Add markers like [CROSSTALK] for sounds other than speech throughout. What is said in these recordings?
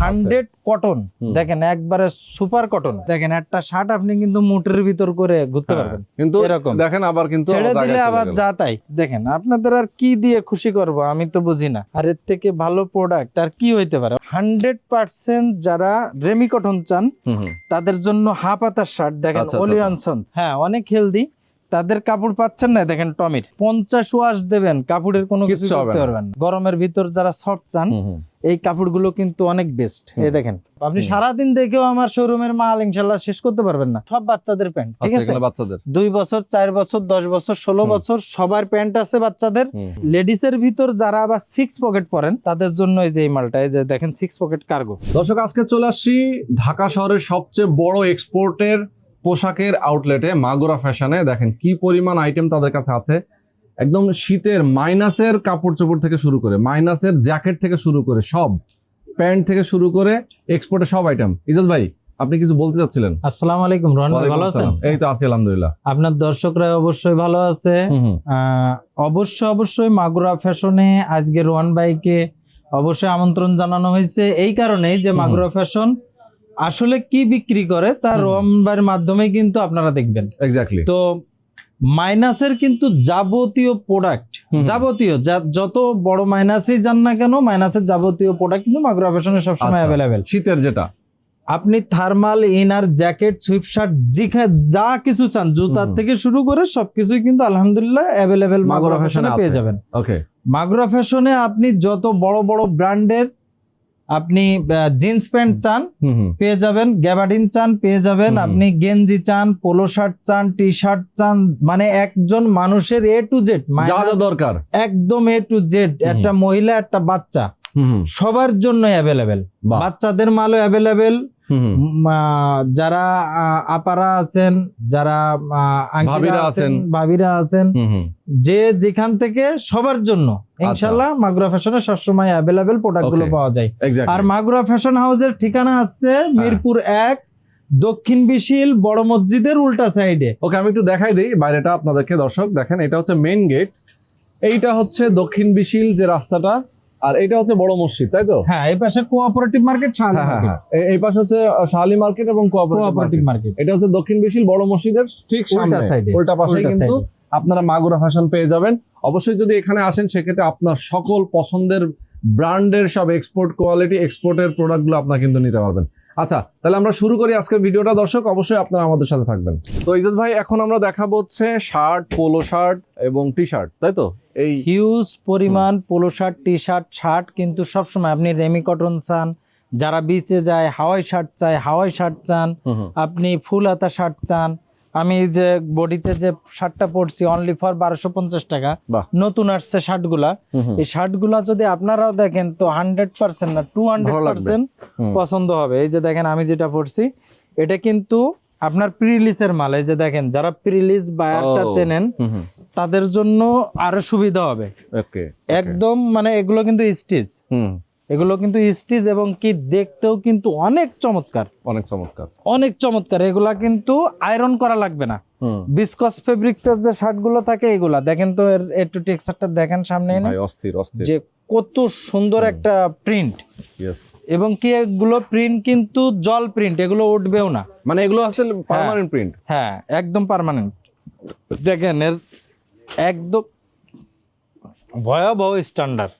Hundred cotton. দেখেন একবারে super cotton. দেখেন একটা শার্ট আপনি কিন্তু মুটের ভিতর করে ঘুরতে হ্যাঁ, পারবেন। কিন্তু এরকম। দেখেন আবার কিন্তু ছেড়ে দিলে আবার যা তাই। দেখেন আপনাদের আর কি দিয়ে খুশি করব আমি তো বুঝি না। আর এর থেকে ভালো প্রোডাক্ট আর কি হইতে পারে? হান্ড্রেড পার্সেন্ট যারা রেমি কটন চান। তাদের জন্য হাফ হাতার শার্ট। দেখেন আচ্ছা, আচ্ছা, ওলিয়ানসন হ্যাঁ অনেক হেলদি তাদের কাপড় পাচ্ছেন না দেখেন টমির। পঞ্চাশ ওয়াশ দেবেন কাপড়ের কোনো কিছু করতে পারবেন গরমের ভিতর যারা সফট চান। এই কাপড়গুলো কিন্তু অনেক বেস্ট এই দেখেন আপনি সারাদিন দেখেও আমার শোরুমের মাল ইনশাল্লাহ শেষ করতে পারবেন না। সব বাচ্চাদের প্যান্ট ঠিক আচ্ছা, আছে? বাচ্চাদের? দুই বছর চার বছর দশ বছর ষোলো বছর সবার প্যান্ট আছে বাচ্চাদের। লেডিস এর ভিতর যারা আবার সিক্স পকেট পরেন তাদের জন্য এই যে এই মালটা এই যে দেখেন সিক্স পকেট কার্গো দর্শক আজকে চলে আসছি ঢাকা শহরের সবচেয়ে বড় এক্সপোর্টের পোশাকের আউটলেটে মাগুরা ফ্যাশনে দেখেন কি পরিমাণ আইটেম তাদের কাছে আছে। একদম শীতের মাইনাসের কাপড় চোপড় থেকে শুরু করে মাইনাসের জ্যাকেট থেকে শুরু করে সব প্যান্ট থেকে শুরু করে এক্সপোর্টের সব আইটেম ইজাজ ভাই আপনি কিছু বলতে চাচ্ছিলেন? আসসালামু আলাইকুম রহন ভাই ভালো আছেন? এই তো আছি আলহামদুলিল্লাহ। আপনার দর্শকরা অবশ্যই ভালো আছে। অবশ্যই অবশ্যই মাগুরা ফ্যাশনে আজকে রোহান ভাইকে অবশ্যই আমন্ত্রণ জানানো হয়েছে। এই কারণেই যে মাগুরা ফ্যাশন আসলে কি বিক্রি করে? তার ভাইয়ের মাধ্যমে কিন্তু আপনারা দেখবেন। এক্স্যাক্টলি তো মাইনাসের কিন্তু যাবতীয় প্রোডাক্ট যাবতীয় যত বড় মাইনাসই যান না কেন মাইনাসের যাবতীয় প্রোডাক্ট কিন্তু মাগুরা ফ্যাশনে সবসময় আচ্ছা। অ্যাভেলেবেল শীতের যেটা। আপনি thermal inner jacket sweat shirt যা কিছু চান জুতার থেকে শুরু করে সবকিছুই কিন্তু আলহামদুলিল্লাহ অ্যাভেলেবেল মাগুরা ফ্যাশনে পেয়ে যাবেন। ওকে মাগুরা ফ্যাশনে আপনি যত বড় বড় ব্র্যান্ডের আপনি জিন্স প্যান্ট চান পেয়ে যাবেন। গ্যাবার্ডিন চান পেয়ে যাবেন। আপনি গেঞ্জি চান পোলো শার্ট চান টি শার্ট চান মানে একজন মানুষের এ টু জেড মানে দরকার। একদম এ টু জেড একটা মহিলা একটা বাচ্চা। সবার জন্য অ্যাভেলেবেল বাচ্চাদের মালও অ্যাভেলেবেল যারা আপারা আছেন যারা আন্টিরা আছেন। ভাবিরা আছেন যে যেখান থেকে সবার জন্য। ইনশাল্লাহ মাগুরা ফ্যাশনে সবসময় অ্যাভেলেবেল প্রোডাক্টগুলো পাওয়া যায়। আর মাগুরা ফ্যাশন হাউসের ঠিকানা আছে হ্যাঁ। মিরপুর এক দক্ষিণ বিশিল বড় মসজিদের উল্টা সাইডে ওকে আমি একটু দেখাই দিই বাইরেটা আপনাদেরকে দর্শক। দেখেন এটা হচ্ছে মেইন গেট এইটা হচ্ছে দক্ষিণ বিশিল যে রাস্তাটা আর এটা হচ্ছে বড় মসজিদ তাই তো? হ্যাঁ এই পাশে কোঅপারেটিভ মার্কেট শাহালি মার্কেট এই- পাশে হচ্ছে শাহালি মার্কেট এবং কোঅপারেটিভ মার্কেট এটা হচ্ছে দক্ষিণ বিশিল বড় মসজিদের। ঠিক সামনে। সাইডে উল্টা পাশে কিন্তু আপনারা মাগুরা ফ্যাশন পেয়ে যাবেন। অবশ্যই যদি এখানে আসেন সেক্ষেত্রে আপনার সকল পছন্দের ব্র্যান্ডের সব এক্সপোর্ট কোয়ালিটি এক্সপোর্টের প্রোডাক্টগুলো আপনারা কিন্তু নিতে পারবেন। আচ্ছা তাহলে আমরা শুরু করি আজকের ভিডিওটা। দর্শক অবশ্যই আপনারা আমাদের সাথে থাকবেন। তো ইজাদ ভাই এখন আমরা দেখাবো হচ্ছে শার্ট পোলো শার্ট এবং টি শার্ট তাই তো? এই হিউজ পরিমাণ polo shirt T shirt shirt কিন্তু সবসময় আপনি রেমি কটন চান যারা বিচে যায় হাওয়াই শার্ট চায় হাওয়াই শার্ট চান আপনি ফুল হাতা শার্ট চান আমি যে বডিতে যে শার্টটা পরছি অনলি ফর বারোশো পঞ্চাশ টাকা। নতুন আসছে শার্টগুলা। এই শার্টগুলা যদি আপনারাও দেখেন তো হান্ড্রেড পার্সেন্ট না টু হান্ড্রেড পার্সেন্ট পছন্দ হবে। এই যে দেখেন আমি যেটা পরছি এটা কিন্তু আপনার প্রিলিজের মাল। এই যে দেখেন যারা প্রিলিজ বায়ারটা চেনেন তাদের জন্য আরও সুবিধা হবে। একদম মানে এগুলো কিন্তু স্টিচ এগুলো কিন্তু স্টিচ এবং কি দেখতেও কিন্তু অনেক চমৎকার। অনেক চমৎকার। অনেক চমৎকার। এগুলা কিন্তু আয়রন করা লাগবে না। বিসকস ফেব্রিক্সের যে শার্টগুলো থাকে এগুলা দেখেন তো এর একটু টেক্সচারটা দেখেন সামনে এনে। অস্থির অস্থির। যে কত সুন্দর একটা প্রিন্ট এবং কি এগুলো প্রিন্ট কিন্তু জল প্রিন্ট এগুলো উঠবেও না। মানে এগুলো আসলে পার্মানেন্ট প্রিন্ট হ্যাঁ একদম পার্মানেন্ট দেখেন এর একদম ভয়াবহ স্ট্যান্ডার্ড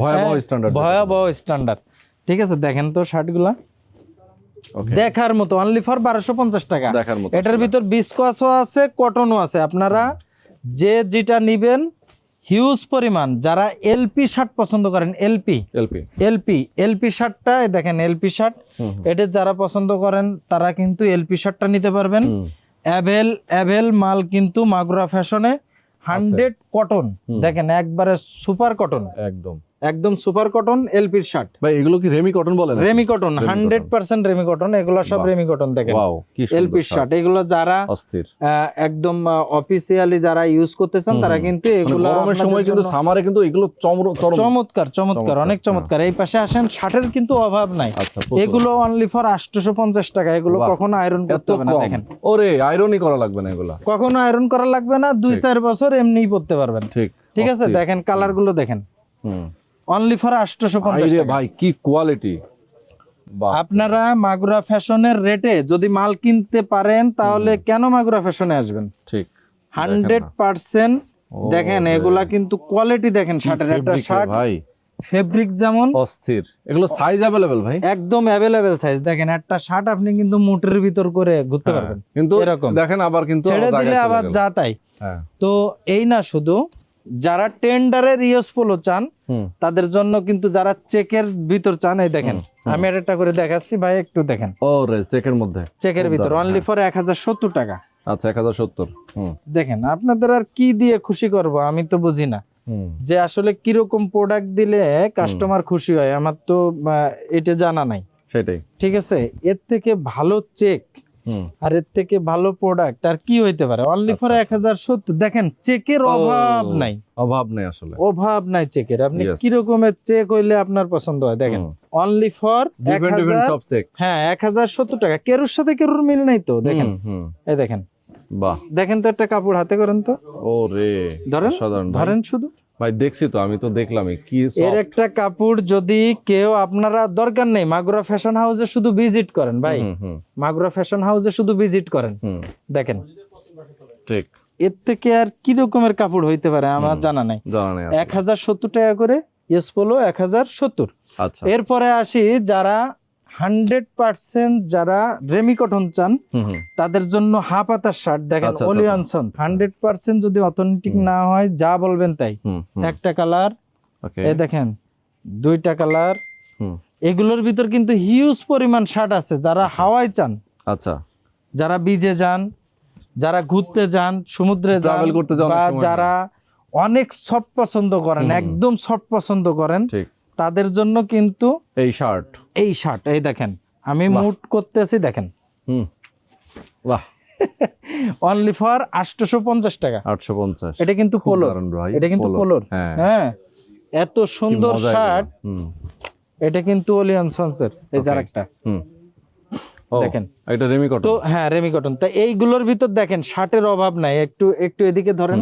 ভয়াবহ স্ট্যান্ডার্ড হ্যাঁ, ভয়াবহ স্ট্যান্ডার্ড ঠিক আছে দেখেন তো শার্টগুলা দেখার মতো অনলি ফর বারোশো পঞ্চাশ টাকা। এটার ভিতর বিস্কসও আছে কটনও আছে। আপনারা যে যেটা নিবেন হিউজ পরিমাণ। যারা এলপি শার্ট পছন্দ করেন এলপি এলপি এলপি এলপি শার্টটা দেখেন এলপি শার্ট এটা যারা পছন্দ করেন তারা কিন্তু এলপি শার্টটা নিতে পারবেন। অ্যাভেল অ্যাভেল মাল কিন্তু মাগুরা ফ্যাশনে হান্ড্রেড কটন। দেখেন একবারে সুপার কটন। একদম। একদম সুপার কটন এলপির শার্ট। ভাই এগুলো কি রেমি কটন বলে remy cotton Remy hundred percent remy cotton এগুলো সব রেমি কটন দেখেন। ওয়াও কি সুন্দর এলপির শার্ট। এগুলো যারা অস্থির। একদম অফিসিয়ালি যারা ইউজ করতেছেন তারা কিন্তু মানে এগুলো গরমের সময় কিন্তু সামারে কিন্তু এগুলো চমৎকার চমৎকার অনেক হ্যাঁ। চমৎকার এই পাশে আসেন শার্টের কিন্তু অভাব নাই। আচ্ছা এগুলো অনলি ফর আটশোশো পঞ্চাশ টাকা এগুলো কখনো আয়রন করতে হবে না দেখেন। ওরে আয়রনই করা লাগবে না এগুলো। কখনো আয়রন করা লাগবে না দুই চার বছর এমনিই পড়তে পারবেন। ঠিক ঠিক আছে? দেখেন কালারগুলো দেখেন। হুম। অনলি ফর আটশোশো পঞ্চাশ ভাই কি কোয়ালিটি আপনারা মাগুরা ফ্যাশনের রেটে যদি মাল কিনতে পারেন তাহলে কেন মাগুরা ফ্যাশনে আসবেন? ঠিক। হান্ড্রেড পার্সেন্ট দেখেন এগুলা কিন্তু কোয়ালিটি দেখেন শার্টের। একটা শার্ট ভাই। ফেব্রিক যেমন অস্থির। এগুলো সাইজ অ্যাভেলেবেল ভাই? একদম অ্যাভেলেবেল সাইজ দেখেন একটা শার্ট আপনি কিন্তু মুটের ভিতর করে ঘুরতে হ্যাঁ, পারবেন। কিন্তু এরকম। দেখেন আবার কিন্তু ছেড়ে দিলে আবার যা তাই। হ্যাঁ। তো এই না শুধু যারা টেন্ডারের ইউজ পোলো চান তাদের জন্য কিন্তু যারা চেকের ভিতর চান এই দেখেন আমি একটা করে দেখাচ্ছি ভাই একটু দেখেন। ও রে চেকের মধ্যে। চেকের ভিতর অনলি ফর এক হাজার সত্তর টাকা। আচ্ছা এক হাজার সত্তর হুম। দেখেন আপনাদের আর কি দিয়ে খুশি করব আমি তো বুঝি না। যে আসলে কীরকম প্রোডাক্ট দিলে কাস্টমার খুশি হয় আমার তো এটা জানা নাই। সেটাই। ঠিক আছে? এর থেকে ভালো চেক আর এর থেকে ভালো প্রোডাক্ট আর কি হইতে পারে? অনলি ফর আচ্ছা, এক হাজার সত্তর। দেখেন চেকের অভাব নাই। অভাব নেই আসলে। অভাব নাই চেকের আপনি. কি রকমের চেক হইলে আপনার পছন্দ হয়? দেখেন অনলি ফর হ্যাঁ এক হাজার সত্তর টাকা। কেরুর সাথে কেরুর মিল নাই তো? দেখেন। এই দেখেন। বাহ। দেখেন তো একটা কাপড় হাতে করেন তো। ও রে ধরেন, ধরেন শুধু। ভাই দেখছি তো আমি তো দেখলামই কি এর একটা কাপড় যদি কেউ আপনারা দরকার নেই মাগুরা ফ্যাশন হাউসে শুধু ভিজিট করেন ভাই। মাগুরা ফ্যাশন হাউসে শুধু ভিজিট করেন। দেখেন। ঠিক। এর থেকে আর কি রকমের কাপড় হইতে পারে আমার জানা নাই। নেই এক হাজার সত্তর টাকা করে ইয়েস পোলো এক হাজার সত্তর। আচ্ছা। এরপরে আসি যারা হান্ড্রেড পার্সেন্ট যারা রেমি কটন চান তাদের জন্য হাফ হাতার শার্ট দেখেন আচ্ছা, আচ্ছা, ওলিয়ানসন হান্ড্রেড পার্সেন্ট যদি অথেন্টিক না হয় যা বলবেন তাই। একটা কালার এই দেখেন দুইটা কালার। এগুলোর ভিতর কিন্তু হিউজ পরিমাণ শার্ট আছে যারা হাওয়াই চান। আচ্ছা। যারা বিজে যান যারা ঘুরতে যান সমুদ্রে যান বা যারা অনেক সফট পছন্দ করেন একদম সফট পছন্দ করেন ঠিক। তাদের জন্য কিন্তু এই শার্ট এই শার্ট এই দেখেন আমি। মুট করতেছি দেখেন। হুম। বাহ। [LAUGHS] অনলি ফর আটশোশো পঞ্চাশ টাকা। আটশো পঞ্চাশ এটা কিন্তু পোলোর। এটা কিন্তু পোলোর। হ্যাঁ। হ্যাঁ। এত সুন্দর শার্ট হুম। এটা কিন্তু ওলিয়ান সন্সের এই যে Okay. আরেকটা। দেখেন। এটা রেমি কটন তো হ্যাঁ রেমি কটন তা এইগুলোর ভিতর দেখেন শার্টের অভাব নাই। একটু একটু এদিকে ধরেন।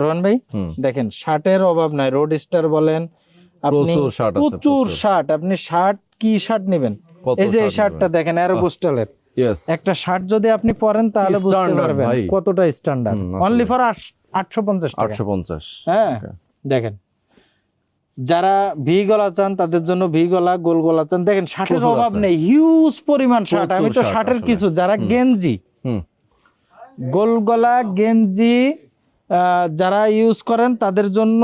রোহন ভাই দেখেন শার্টের অভাব নাই। রোড স্টার বলেন প্রচুর শার্ট আছে প্রচুর শার্ট আপনি শার্ট কি শার্ট নেবেন? এই যে এই শার্টটা দেখেন ইয়েস একটা শার্ট যদি আপনি পরেন তাহলে বুঝতে পারবেন কতটা স্ট্যান্ডার্ড অনলি ফর আটশো পঞ্চাশ টাকা। আটশো পঞ্চাশ। হ্যাঁ দেখেন। যারা ভি গলা চান তাদের জন্য ভি গলা গোল গলা চান। দেখেন শার্টের অভাব নেই। হিউজ পরিমাণ শার্ট আমি তো শার্টের কিছু যারা গেঞ্জি। গোল গলা গেঞ্জি আহ, যারা ইউজ করেন তাদের জন্য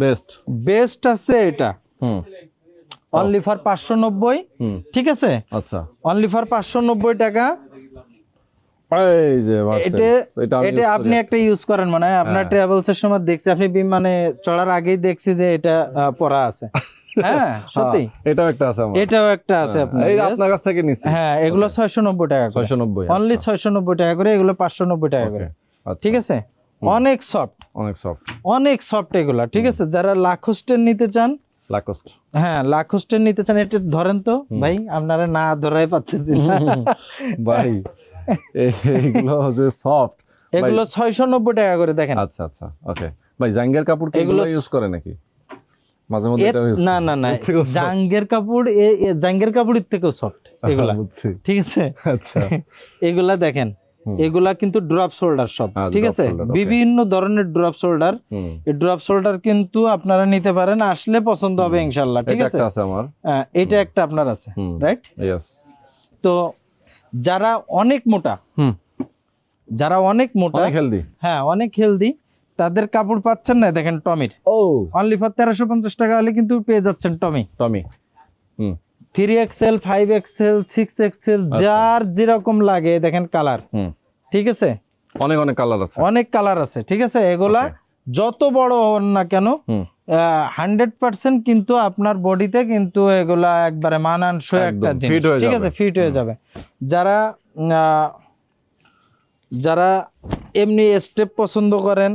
বেস্ট বেস্ট আছে এটা। হুম। অনলি ফর পাঁচশো নব্বই। ঠিক আছে? আচ্ছা। অনলি ফর পাঁচশো নব্বই টাকা। এই যে এটা আপনি একটা ইউজ করেন মনে হয় আপনার হ্যাঁ। ট্রাভেলস এর সময় দেখছি আপনি বিমানে চড়ার আগেই দেখছি যে এটা পরা আছে। [LAUGHS] হ্যাঁ সত্যি? হ্যাঁ, এটাও একটা আছে এটাও একটা আছে হ্যাঁ, আপনার এই আপনার কাছ থেকে নিচ্ছি। হ্যাঁ এগুলো ছয়শো নব্বই টাকা অনলি নব্বই টাকা করে এগুলো পাঁচশো নব্বই টাকা করে। ঠিক আছে? অনেক সফট অনেক সফট অনেক সফট এগুলা ঠিক আছে? যারা লাখোস্টের নিতে চান লাকোস্ট হ্যাঁ লাখোস্টের নিতে চান এটা ধরেন তো ভাই আপনারা না ধরাই না। [LAUGHS] ভাই এইগুলো যে সফট এগুলো ছয়শো নব্বই টাকা করে দেখেন। আচ্ছা আচ্ছা ওকে ভাই জাঙ্গের কাপড় কি এগুলো এগুলো- ইউজ করে নাকি? মাঝে মধ্যে এটা না না না? জাঙ্গের কাপড় এ- জাঙ্গের কাপড়ের থেকেও সফট [LAUGHS] এগুলা। ঠিক আছে? আচ্ছা। [LAUGHS] এগুলা দেখেন। এগুলা কিন্তু ড্রপ শোল্ডার সব হ্যাঁ, ঠিক আছে? বিভিন্ন ধরনের ড্রপ শোল্ডার এই ড্রপ শোল্ডার কিন্তু আপনারা নিতে পারেন আসলে পছন্দ হবে ইনশাল্লাহ ঠিক আছে? একটা আছে আমার। হ্যাঁ, এটা একটা আপনার আছে রাইট তো যারা অনেক মোটা হুম। যারা অনেক মোটা হেলদি হ্যাঁ অনেক হেলদি তাদের কাপড় পাচ্ছেন না দেখেন টমির। ও। অনলি ফর তেরোশো পঞ্চাশ টাকা হলে কিন্তু পেয়ে যাচ্ছেন টমি। টমি। হুম। Three XL five XL six XL. যার যেরকম লাগে দেখেন কালার ঠিক আছে? অনেক অনেক কালার আছে। অনেক কালার আছে ঠিক আছে? এগুলা যত বড় হন না কেন হান্ড্রেড পার্সেন্ট কিন্তু আপনার বডিতে কিন্তু এগুলা একবারে মানানসই একটা জিনিস। ঠিক আছে? ফিট হয়ে যাবে। যারা যারা এমনি স্টেপ পছন্দ করেন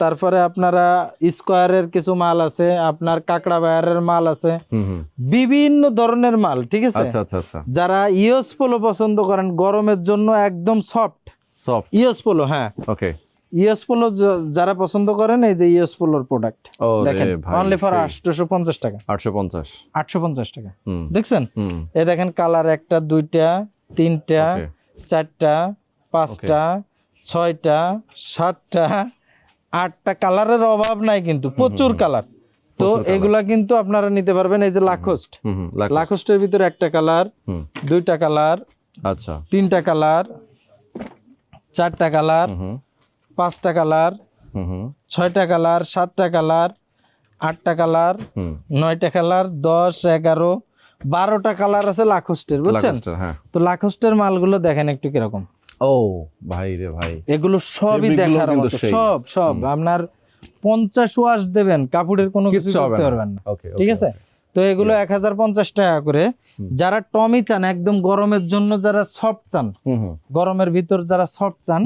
তারপরে আপনারা স্কোয়ারের কিছু মাল আছে আপনার কাকড়া বায়ারের মাল আছে বিভিন্ন ধরনের মাল ঠিক আছে? আচ্ছা আচ্ছা আচ্ছা। যারা ইয়স পোলো পছন্দ করেন গরমের জন্য একদম সফট। সফট। ইয়স পোলো হ্যাঁ। ওকে। ইউএস পোলো যারা পছন্দ করেন এই যে ইউএস পোলোর প্রোডাক্ট দেখেন অনলি ফর আটশোশো পঞ্চাশ টাকা। আটশো পঞ্চাশ আটশো পঞ্চাশ টাকা। হুম। দেখছেন? হুম। এ দেখেন কালার একটা দুইটা তিনটা চারটা পাঁচটা ছয়টা সাতটা আটটা কালারের অভাব নাই কিন্তু প্রচুর কালার। তো এগুলা কিন্তু আপনারা নিতে পারবেন এই যে লাখোস্ট লাখোস্টের ভিতরে একটা কালার দুইটা কালার আচ্ছা। তিনটা কালার চারটা কালার পাঁচটা কালার ছয়টা কালার সাতটা কালার আটটা কালার নয়টা কালার দশ এগারো বারোটা কালার আছে লাখোস্টের বুঝছেন? হ্যাঁ। তো লাখোস্টের মালগুলো দেখেন একটু কীরকম। ও ভাই রে ভাই। এগুলো সবই দেখার মতো সব সব। আপনার পঞ্চাশ ওয়াশ দেবেন কাপড়ের কোনো কিছু করতে পারবেন না। ঠিক আছে? তো এগুলো এক হাজার পঞ্চাশ টাকা করে। যারা টমি চান একদম গরমের জন্য যারা সফট চান গরমের ভিতর যারা সফট চান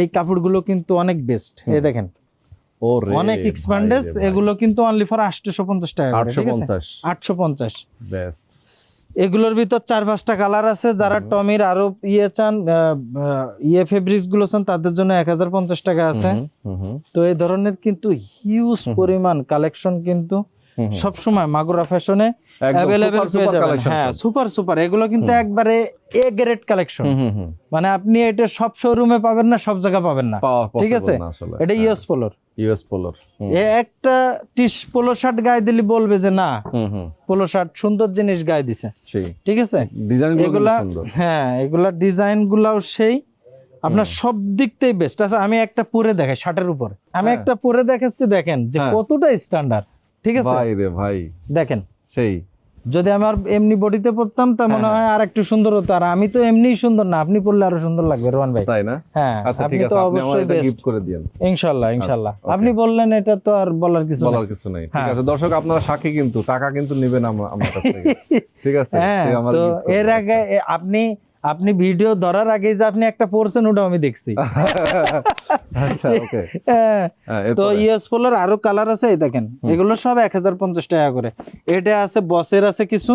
এই কাপড়গুলো কিন্তু অনেক বেস্ট এই দেখেন। অনেক ভাই এক্সপ্যান্ডেস এগুলো কিন্তু অনলি ফর আটশো পঞ্চাশ টাকা আছে? 850 আটশো পঞ্চাশ। বেস্ট এগুলোর ভিতর চার পাঁচটা কালার আছে। যারা টমির আরও ইয়ে চান ইয়ে ফেব্রিক্সগুলো চান তাদের জন্য এক হাজার পঞ্চাশ টাকা আছে। তো এই ধরনের কিন্তু হিউজ পরিমাণ কালেকশন কিন্তু। সব সময় মাগুরা ফ্যাশনে অ্যাভেলেবেল পেয়ে যাবেন। হ্যাঁ সুপার সুপার। এগুলো কিন্তু একবারে এ গ্রেড কালেকশন মানে আপনি এটা সব শোরুমে পাবেন না সব জায়গায় পাবেন না। ঠিক আছে? এটা ইউএস পোলোর ইউএস পোলোর একটা টিস পোলো শার্ট গায়ে দিলে বলবে যে না পোলো শার্ট সুন্দর জিনিস গায়ে দিছে। ঠিক আছে? ডিজাইন এগুলা হ্যাঁ এগুলা ডিজাইন গুলাও সেই। আপনার সব দিক থেকে বেস্ট আচ্ছা আমি একটা পরে দেখাই শার্টের উপর। আমি হ্যাঁ। একটা পরে দেখাচ্ছি দেখেন যে হ্যাঁ। কতটা স্ট্যান্ডার্ড ঠিক আছে? ভাই রে ভাই। দেখেন। সেই। যদি আমার এমনি বডিতে পড়তাম তা মনে হয় আর একটু সুন্দর হতো। আর আমি তো এমনিই সুন্দর না আপনি পড়লে আরও সুন্দর লাগবে রোহান ভাই। তাই না? হ্যাঁ আচ্ছা আপনি ঠিক তো আছে আপনি আমার অবশ্যই এটা গিফট করে দিয়েন। ইনশাল্লাহ ইনশাল্লাহ। okay. আপনি বললেন এটা তো আর বলার কিছু বলার কিছু নেই। ঠিক হ্যাঁ। আছে দর্শক আপনারা সাক্ষী কিন্তু টাকা কিন্তু নেবেন আমা- আমার কাছ থেকে। [LAUGHS] ঠিক আছে হ্যাঁ তো এর আগে আপনি আপনি ভিডিও ধরার আগে যে আপনি একটা পড়ছেন ওটা আমি দেখছি। [LAUGHS] আচ্ছা হ্যাঁ হ্যাঁ তো? ইউএস পোলার আরও কালার আছে এই দেখেন। এগুলো সব এক হাজার পঞ্চাশ টাকা করে। এটা আছে বসের আছে কিছু।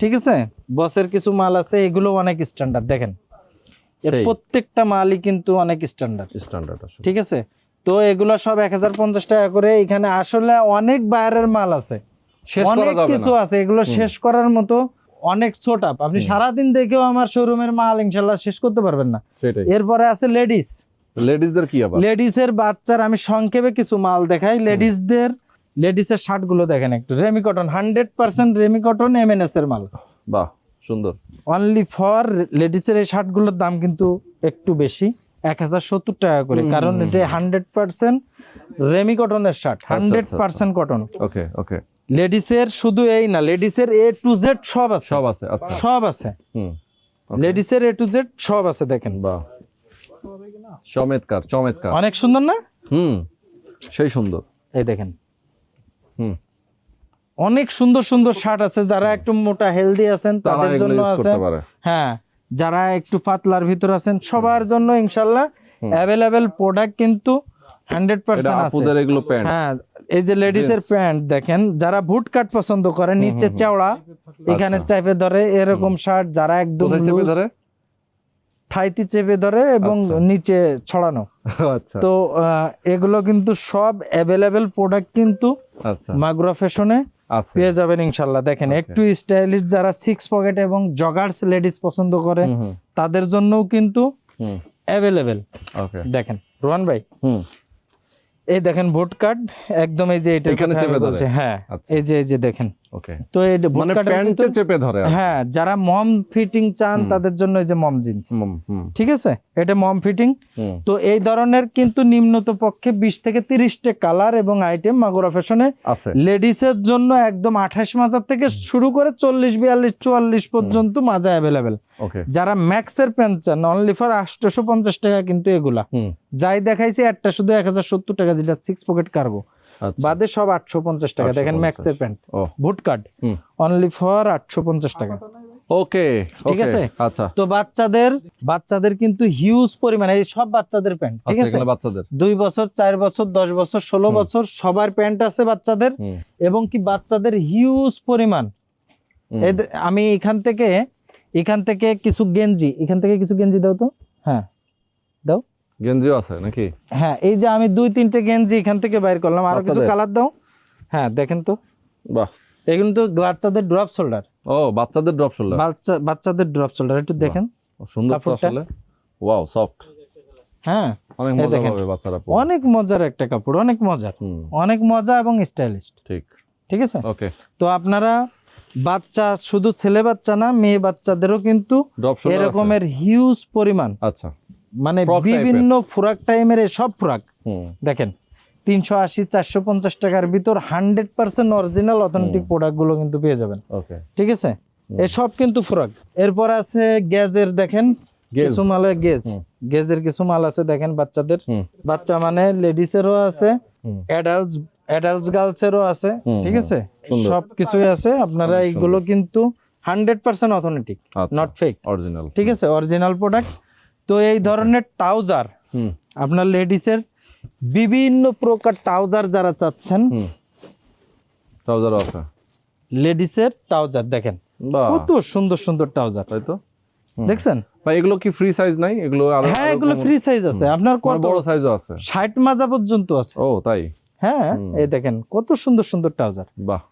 ঠিক আছে? বসের কিছু মাল আছে এগুলো অনেক স্ট্যান্ডার্ড দেখেন। প্রত্যেকটা মালই কিন্তু অনেক স্ট্যান্ডার্ড স্ট্যান্ডার্ড ঠিক আছে? তো এগুলো সব এক হাজার পঞ্চাশ টাকা করে। এখানে আসলে অনেক বাইরের মাল আছে। অনেক কিছু আছে এগুলো শেষ করার মতো অনেক ছোট আপ আপনি সারাদিন দেখেও আমার শোরুমের মাল ইনশাল্লাহ শেষ করতে পারবেন না। এরপরে আছে লেডিস লেডিসদের কি আবার? লেডিসের বাচ্চার আমি সংক্ষেপে কিছু মাল দেখাই। লেডিসদের লেডিসের শার্টগুলো দেখেন একটু। Remy cotton hundred percent remy cotton MNS এর মাল। বাহ সুন্দর। অনলি ফর লেডিসের এই শার্টগুলোর দাম কিন্তু একটু বেশি। এক হাজার সত্তর টাকা করে। কারণ এটা হান্ড্রেড পার্সেন্ট রেমি কটনের shirt hundred percent cotton okay okay লেডিসের শুধু এই না লেডিসের এ টু জেড সব আছে। সব আছে আচ্ছা। সব আছে। হুম লেডিসের এ টু জেড সব আছে দেখেন। বাহ। চমৎকার চমৎকার। অনেক সুন্দর না? হুম সেই সুন্দর। এই দেখেন। হুম। অনেক সুন্দর সুন্দর শার্ট আছে। যারা একটু মোটা হেলদি আছেন তাদের জন্য আছে। হ্যাঁ যারা একটু পাতলার ভিতর আছেন সবার জন্য ইনশাল্লাহ অ্যাভেলেবেল প্রোডাক্ট কিন্তু হান্ড্রেড পার্সেন্ট আপুদের এগুলো প্যান্ট হ্যাঁ এই যে প্যান্ট দেখেন যারা বুট কাট পছন্দ করে নিচে চওড়া এখানে চাপে ধরে এরকম শার্ট যারা একদম চেপে ধরে? থাইতি চেপে ধরে এবং আচ্ছা। নিচে ছড়ানো। [LAUGHS] আচ্ছা। তো এগুলো কিন্তু সব অ্যাভেলেবেল প্রোডাক্ট কিন্তু আচ্ছা। মাগুরা ফ্যাশনে পেয়ে যাবেন ইনশাল্লাহ। দেখেন একটু স্টাইলিশ যারা সিক্স পকেট এবং জগার্স লেডিস পছন্দ করে তাদের জন্যও কিন্তু অ্যাভেলেবেল ওকে দেখেন রোহান ভাই হুম। এই দেখেন ভোট কার্ড একদম এই যে এটা এখানে চেপে? হ্যাঁ আচ্ছা। এই যে এই যে দেখেন ওকে তো মানে প্যান্টে চেপে ধরে হ্যাঁ যারা মম ফিটিং চান তাদের জন্য এই যে মম জিন্স। হুম হুম। ঠিক আছে? এটা মম ফিটিং তো এই ধরনের কিন্তু নিম্নত পক্ষে থেকে কালার এবং আইটেম মাগুরা ফ্যাশনে আছে। লেডিসের জন্য একদম আঠাশ মাজার থেকে শুরু করে চল্লিশ বিয়াল্লিশ চুয়াল্লিশ পর্যন্ত মাজা অ্যাভেলেবেল যারা ম্যাক্সের প্যান্ট চান অনলি ফর আটশোশো পঞ্চাশ টাকা কিন্তু এগুলা। যাই দেখাইছি একটা শুধু এক হাজার সত্তর টাকা যেটা সিক্স পকেট কার্গো বাদে সব আটশো পঞ্চাশ টাকা। দেখেন 850 ম্যাক্সের pant. Boot cut. Only for আটশো পঞ্চাশ টাকা। ওকে ঠিক আছে? আচ্ছা। তো বাচ্চাদের বাচ্চাদের কিন্তু হিউজ পরিমাণে এই সব বাচ্চাদের প্যান্ট ঠিক আচ্ছা আছে? বাচ্চাদের। দুই বছর চার বছর দশ বছর ষোলো বছর সবার প্যান্ট আছে বাচ্চাদের। এবং কি বাচ্চাদের হিউজ পরিমাণ। আমি এখান থেকে এখান থেকে কিছু গেঞ্জি এখান থেকে কিছু গেঞ্জি দাও তো। হ্যাঁ দাও। গেঞ্জিও আছে নাকি? হ্যাঁ এই যে আমি দুই তিনটে গেঞ্জি এখান থেকে বাইর করলাম। আরও কিছু কালার দাও। হ্যাঁ দেখেন তো। বাহ। এগুলো তো বাচ্চাদের ড্রপ শোল্ডার ও বাচ্চাদের ড্রপ শোল্ডার বাচ্চা বাচ্চাদের ড্রপ শোল্ডার একটু দেখেন। সুন্দর তো আসলে। ওয়াও সফট হ্যাঁ অনেক মজা। পাবে বাচ্চারা পরে। অনেক মজার একটা কাপড় অনেক মজার। অনেক মজা এবং স্টাইলিশ। ঠিক। ঠিক আছে? ওকে। তো আপনারা বাচ্চা শুধু ছেলে বাচ্চা না মেয়ে বাচ্চাদেরও কিন্তু এরকমের হিউজ পরিমাণ। আচ্ছা। মানে। বিভিন্ন ফ্রাক টাইমের সব ফ্রাক দেখেন তিনশো আশি চারশো পঞ্চাশ টাকার ভিতর হান্ড্রেড পার্সেন্ট অরিজিনাল অথেন্টিক প্রোডাক্টগুলো কিন্তু পেয়ে যাবেন। ঠিক আছে? এসব কিন্তু ফ্রক এরপর আছে গ্যাজের দেখেন কিছু মালে গেজ গেজের কিছু মাল আছে দেখেন বাচ্চাদের। বাচ্চা মানে লেডিসেরও আছে হুম। অ্যাডাল্টস গার্লসেরও আছে ঠিক আছে। সব কিছুই আছে আপনারা এইগুলো কিন্তু হান্ড্রেড পার্সেন্ট অথেন্টিক আচ্ছা। নট ফেক অরিজিনাল ঠিক আছে? অরিজিনাল প্রোডাক্ট তো এই ধরনের ট্রাউজার আপনার লেডিসের বিভিন্ন প্রকার ট্রাউজার যারা চাচ্ছেন হুম। ট্রাউজার আছে লেডিসের ট্রাউজার দেখেন কত সুন্দর সুন্দর ট্রাউজার। তাই তো? দেখছেন? ভাই এগুলো কি ফ্রি সাইজ নাই? এগুলো হ্যাঁ এগুলো ফ্রি সাইজ আছে। আপনার মানে কত? বড় সাইজও আছে। ষাট মাজা পর্যন্ত আছে। ও তাই? হ্যাঁ এই দেখেন কত সুন্দর সুন্দর ট্রাউজার। বাহ।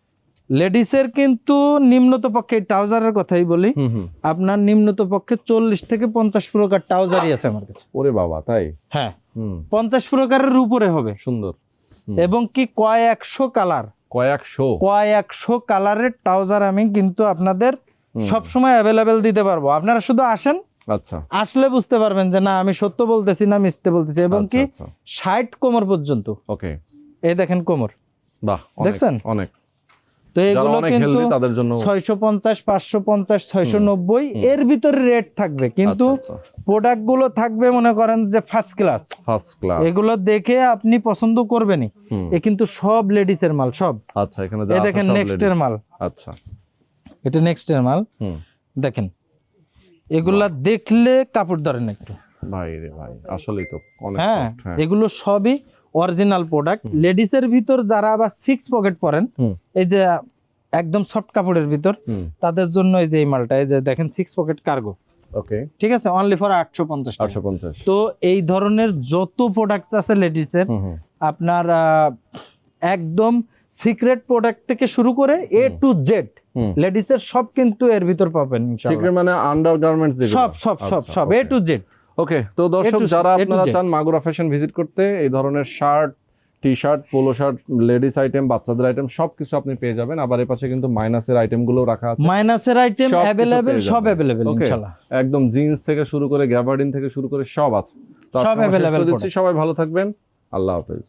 লেডিসের কিন্তু নিম্নত পক্ষে ট্রাউজারের কথাই বলি। আপনার নিম্নত পক্ষে চল্লিশ থেকে পঞ্চাশ প্রকার ট্রাউজারই আছে আমার কাছে। ওরে বাবা তাই? হ্যাঁ। পঞ্চাশ প্রকারের উপরে হবে। সুন্দর। এবং কি কয়েকশো কালার? কয়েকশো কয়েকশো কালারের ট্রাউজার আমি কিন্তু আপনাদের হুম। সব সময় অ্যাভেলেবেল দিতে পারব। আপনারা শুধু আসেন। আচ্ছা। আসলে বুঝতে পারবেন যে না আমি সত্য বলতেছি না মিথ্যে বলতেছি। এবং কি আচ্ছা। ষাট কোমর পর্যন্ত। ওকে। এই দেখেন কোমর। বাহ দেখছেন? অনেক। তো এগুলো কিন্তু তাদের জন্য ছয়শো পঞ্চাশ পাঁচশো পঞ্চাশ ছয়শো নব্বই এর ভিতরে রেট থাকবে। কিন্তু প্রোডাক্টগুলো থাকবে মনে করেন যে ফার্স্ট ক্লাস ফার্স্ট ক্লাস এগুলো দেখে আপনি পছন্দ করবেনই। এ কিন্তু সব লেডিসের মাল সব। আচ্ছা এখানে যা দেখেন নেক্সট এর মাল। আচ্ছা। এটা নেক্সট এর মাল। দেখেন এগুলা দেখলে কাপড় ধরেন একটু। ভাই রে ভাই আসলেই তো অনেক হ্যাঁ হ্যাঁ। এগুলো সবই অরিজিনাল প্রোডাক্ট লেডিসের ভিতর যারা আবার সিক্স পকেট পরেন এই যে একদম সফট কাপড়ের ভিতর তাদের জন্য এই যে এই মালটা এই যে দেখেন সিক্স পকেট কার্গো ওকে ঠিক আছে? অনলি ফর আটশো পঞ্চাশ আটশো পঞ্চাশ। তো এই ধরনের যত প্রোডাক্ট আছে লেডিসের আপনার একদম সিক্রেট প্রোডাক্ট থেকে শুরু করে এ টু জেড লেডিসের সব কিন্তু এর ভিতর পাবেন সিক্রেট মানে আন্ডার গার্মেন্টস সব সব সব আচ্ছা, সব এ টু জেড ওকে তো দর্শক যারা আপনারা চান মাগুরা ফ্যাশন ভিজিট করতে এই ধরনের shirt T shirt polo shirt ladies item বাচ্চাদের আইটেম সবকিছু আপনি পেয়ে যাবেন। আবার এর পাশে কিন্তু মাইনাসের আইটেমগুলো রাখা আছে। মাইনাসের আইটেম পেয়ে সব अवेलेबल ইনশাআল্লাহ একদম জিন্স থেকে শুরু করে গ্যাবার্ডিন থেকে শুরু করে সব আছে। সব দিচ্ছি। সবাই ভালো থাকবেন। আল্লাহ হাফেজ।